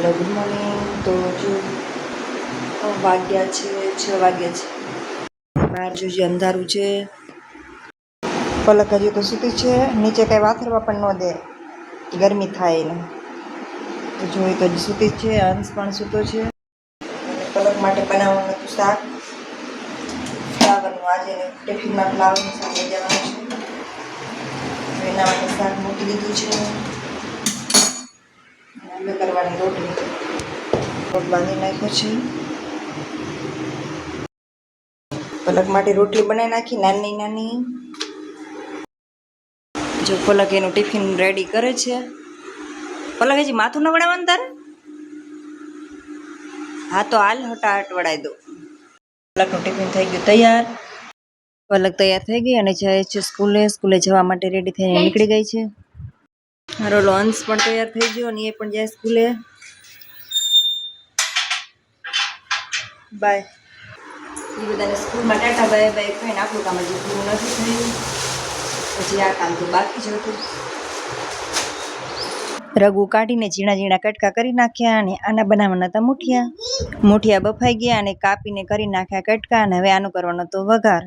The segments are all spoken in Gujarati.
હેલો ગુડ મોર્નિંગ તો જો વાગ્યા છે, છ વાગ્યા છે. બહાર જોઈએ અંધારું છે. પલક હજી તો સૂતી છે, નીચે કાંઈ વાથરવા પણ ન દે. ગરમી થાય એને. તો જોઈ તો હજી સૂતી છે, અંશ પણ સૂતો છે. પલક માટે બનાવવાનું હતું શાક. ફ્લાવરનું આજે ટિફિનમાં ફ્લાવરનું શાક જવાનું છે. એના માટે શાક મૂકી દીધું છે. હવે કરવાની રોટલી બાંધી નાખ્યો છે. પલક માટે રોટલી બનાવી નાખી, નાની નાની. જો પલક એનું ટિફિન રેડી કરે છે. પલક હજી માથું ન વડાવવાનું તારે? હા તો હાલ હટાહટ વડાવી દો. પલકનું ટિફિન થઈ ગયું તૈયાર. પલક તૈયાર થઈ ગઈ અને જાય છે સ્કૂલે સ્કૂલે જવા માટે રેડી થઈને નીકળી ગઈ છે. મારો લોન્સ પણ તૈયાર થઈ ગયો અને એ પણ જાય સ્કૂલે. બાય એ બધાને સ્કૂલમાં ટાટા બાય બાય કહીને આપણું કામ હજી પૂરું નથી થયું. પછી આ કામ તો બાકી જ હતું. રગુ કાઢીને ઝીણા ઝીણા કટકા કરી નાખ્યા અને આના બનાવવાના હતા મુઠિયા. મુઠિયા બફાઈ ગયા અને કાપીને કરી નાખ્યા કટકા અને હવે આનું કરવાનો તો વઘાર.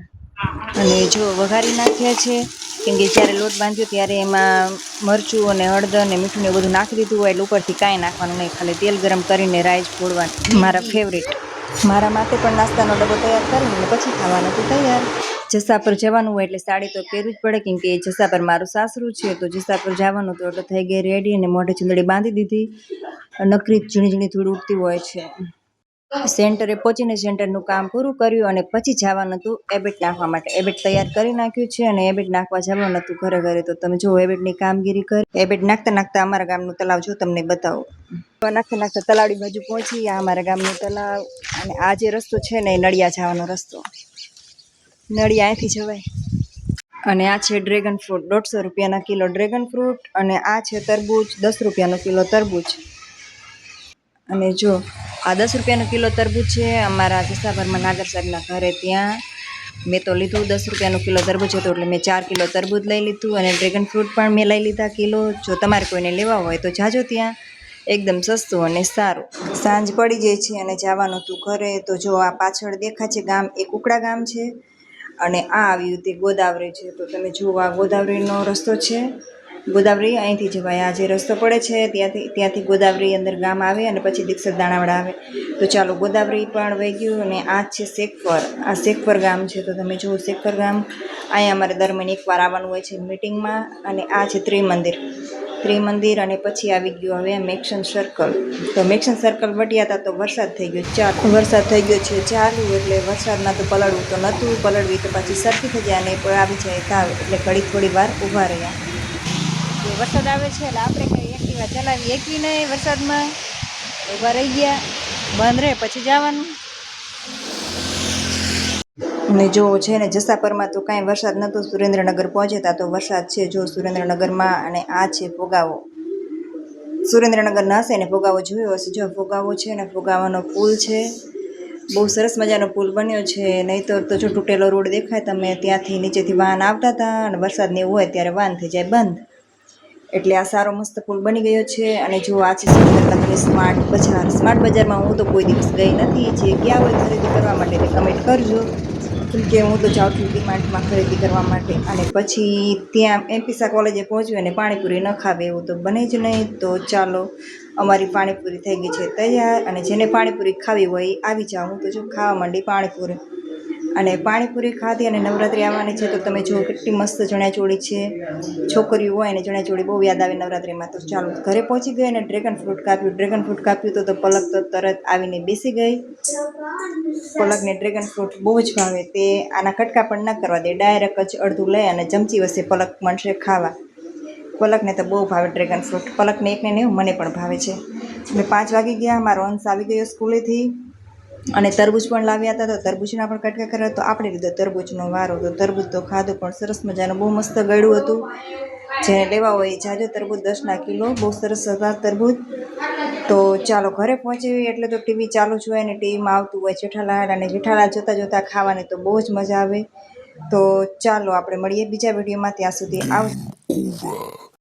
અને જો વઘારી નાખ્યા છે કેમ કે જ્યારે લોટ બાંધ્યો ત્યારે એમાં મરચું અને હળદર અને મીઠું ને બધું નાખી દીધું હોય એટલે ઉપરથી કાંઈ નાખવાનું નહીં. ખાલી તેલ ગરમ કરીને રાઈસ ફોડવાનું મારા ફેવરેટ મારા માટે પણ નાસ્તાનો ડબ્બો તૈયાર કરીને પછી ખાવાનું તો તૈયાર. જસા પર જવાનું હોય એટલે સાડી તો પહેરવી જ પડે કેમ કે જસા પર મારું સાસરું છે તો જસા પર જવાનું તો એટલે થઈ ગઈ રેડી અને મોઢે ચૂંદડી બાંધી દીધી. નકરી જ ઝીણી ઝીણી થોડી ઉડતી હોય છે. સેન્ટરે પહોંચીને સેન્ટરનું કામ પૂરું કર્યું અને પછી જવાનું હતું એબિટ નાખવા માટે. એબિટ તૈયાર કરી નાખ્યું છે અને એબિટ નાખવા જવાનું હતું ઘરે ઘરે. તો તમે જો એબિટની કામગીરી કરી. એબિટ નાખતા નાખતા અમારા ગામનું તલાવ જો તમને બતાવું. નાખતા નાખતા તલાવડી બાજુ પહોંચી આ અમારા ગામનું તલાવ અને આ જે રસ્તો છે ને એ નડિયા જવાનો રસ્તો. નડિયા અહીંથી જવાય. અને આ છે ડ્રેગન ફ્રૂટ. દોઢસો રૂપિયાના કિલો ડ્રેગન ફ્રૂટ અને આ છે તરબૂચ. દસ રૂપિયાનો કિલો તરબૂચ. અને જો, આ દસ રૂપિયાનો કિલો તરબૂચ છે, અમારા જસાભરમાં નાગર સાહેબના ઘરે ત્યાં. મેં તો લીધું દસ રૂપિયાનું કિલો તરબૂચ હતું, એટલે મેં ચાર કિલો તરબૂચ લઈ લીધું અને ડ્રેગન ફ્રૂટ પણ મેં લઈ લીધા કિલો. જો તમારે કોઈને લેવા હોય તો જાજો ત્યાં. એકદમ સસ્તું અને સારું. સાંજ પડી જાય છે અને જવાનું હતું ઘરે, તો જો આ પાછળ દેખાય છે ગામ એ કુકડા ગામ છે. અને આ આવ્યું તે ગોદાવરી છે. તો તમે જુઓ, આ ગોદાવરીનો રસ્તો છે. ગોદાવરી, અહીંથી જવાય આ જે રસ્તો પડે છે. ત્યાંથી ત્યાંથી ગોદાવરી અંદર ગામ આવે અને પછી દીક્ષિત દાણાવાડા આવે. તો ચાલો, ગોદાવરી પણ વહી ગયું અને આ છે શેખપર. આ શેખપર ગામ છે. તો તમે જુઓ શેખપર ગામ. અહીંયા અમારે દર મહિને એકવાર આવવાનું હોય છે મિટિંગમાં અને આ છે ત્રિમંદિર. ત્રિમંદિર અને પછી આવી ગયું હવે મેક્શન સર્કલ. તો મેક્શન સર્કલ વટ્યા હતા તો વરસાદ થઈ ગયો. ચાલુ, વરસાદ થઈ ગયો છે ચાલુ એટલે વરસાદમાં તો પલળવું તો નહોતું. પલળવી તો પાછી સરખી થઈ ગયા અને આવી જાય તાવ એટલે ઘડી થોડી વાર ઊભા રહ્યા. વરસાદ આવે છે, એટલે આપણે કંઈ એક્ટિવા ચલાવી એકવી નહીં, વરસાદમાં ઊભા રહી ગયા. બંધ રહે, પછી જવાનું. અને જો છે ને જસાપરમાં તો કાંઈ વરસાદ નહોતો, સુરેન્દ્રનગર પહોંચેતા તો વરસાદ છે જો સુરેન્દ્રનગરમાં અને આ છે ફોગાવો. સુરેન્દ્રનગરના હશે ને ફોગાવો જોયો હશે. જો ફોગાવો છે ને ફોગાવાનો પુલ છે, બહુ સરસ મજાનો પુલ બન્યો છે. નહીં તો જો તૂટેલો રોડ દેખાય, તમે ત્યાંથી નીચેથી વાહન આવતા હતા અને વરસાદ ને એવું હોય ત્યારે વાહન થઈ જાય બંધ. એટલે આ સારો મસ્ત પુલ બની ગયો છે. અને જો આ છે સ્માર્ટ બજાર. સ્માર્ટ બજારમાં હું તો કોઈ દિવસ ગઈ નથી. જે ગયા હોય ખરીદી કરવા માટે કમેન્ટ કરજો. કે હું તો જાઉં છું ડીમાર્ટમાં ખરીદી કરવા માટે. અને પછી ત્યાં એમપીસા કોલેજે પહોંચ્યું અને પાણીપુરી ન ખાવે એવું તો બને જ નહીં. તો ચાલો, અમારી પાણીપુરી થઈ ગઈ છે તૈયાર. અને જેને પાણીપુરી ખાવી હોય આવી જાઓ. હું તો જો ખાવા માંડી પાણીપુરી. અને પાણીપુરી ખાધી અને નવરાત્રિ આવવાની છે, તો તમે જુઓ કેટલી મસ્ત ચણિયાચોળી છે. છોકરીઓ હોય અને ચણિયાચોળી બહુ યાદ આવે નવરાત્રિમાં, તો ચાલો ઘરે પહોંચી ગઈ અને ડ્રેગન ફ્રૂટ કાપ્યું. ડ્રેગન ફ્રૂટ કાપ્યું તો તો પલક તો તરત આવીને બેસી ગઈ. પલકને ડ્રેગન ફ્રૂટ બહુ જ ભાવે, તે આના કટકા પણ ન કરવા દે ડાયરેક્ટ જ અડધું લઈ અને ચમચી વસે પલક મળશે ખાવા. પલકને તો બહુ ભાવે ડ્રેગન ફ્રૂટ પલકને એકને નહીં મને પણ ભાવે છે. એટલે પાંચ વાગી ગયા, મારો અંશ આવી ગયો સ્કૂલેથી. અને તરબૂચ પણ લાવ્યા હતા, તો તરબૂચના પણ કટકા કર્યા તો આપણે લીધો તરબૂચનો વારો. તો તરબૂચ તો ખાધું, પણ સરસ મજાનું, બહુ મસ્ત ગળ્યું હતું. જેને લેવા હોય જાજો તરબૂચ, દસના કિલો, બહુ સરસ હતા તરબૂચ. તો ચાલો ઘરે પહોંચી એટલે તો ટીવી ચાલુ જ હોય અને ટીવીમાં આવતું હોય જેઠાલાલ અને જેઠાલાલ જોતાં જોતાં ખાવાની તો બહુ જ મજા આવે. તો ચાલો આપણે મળીએ બીજા વિડીયોમાં, ત્યાં સુધી આવ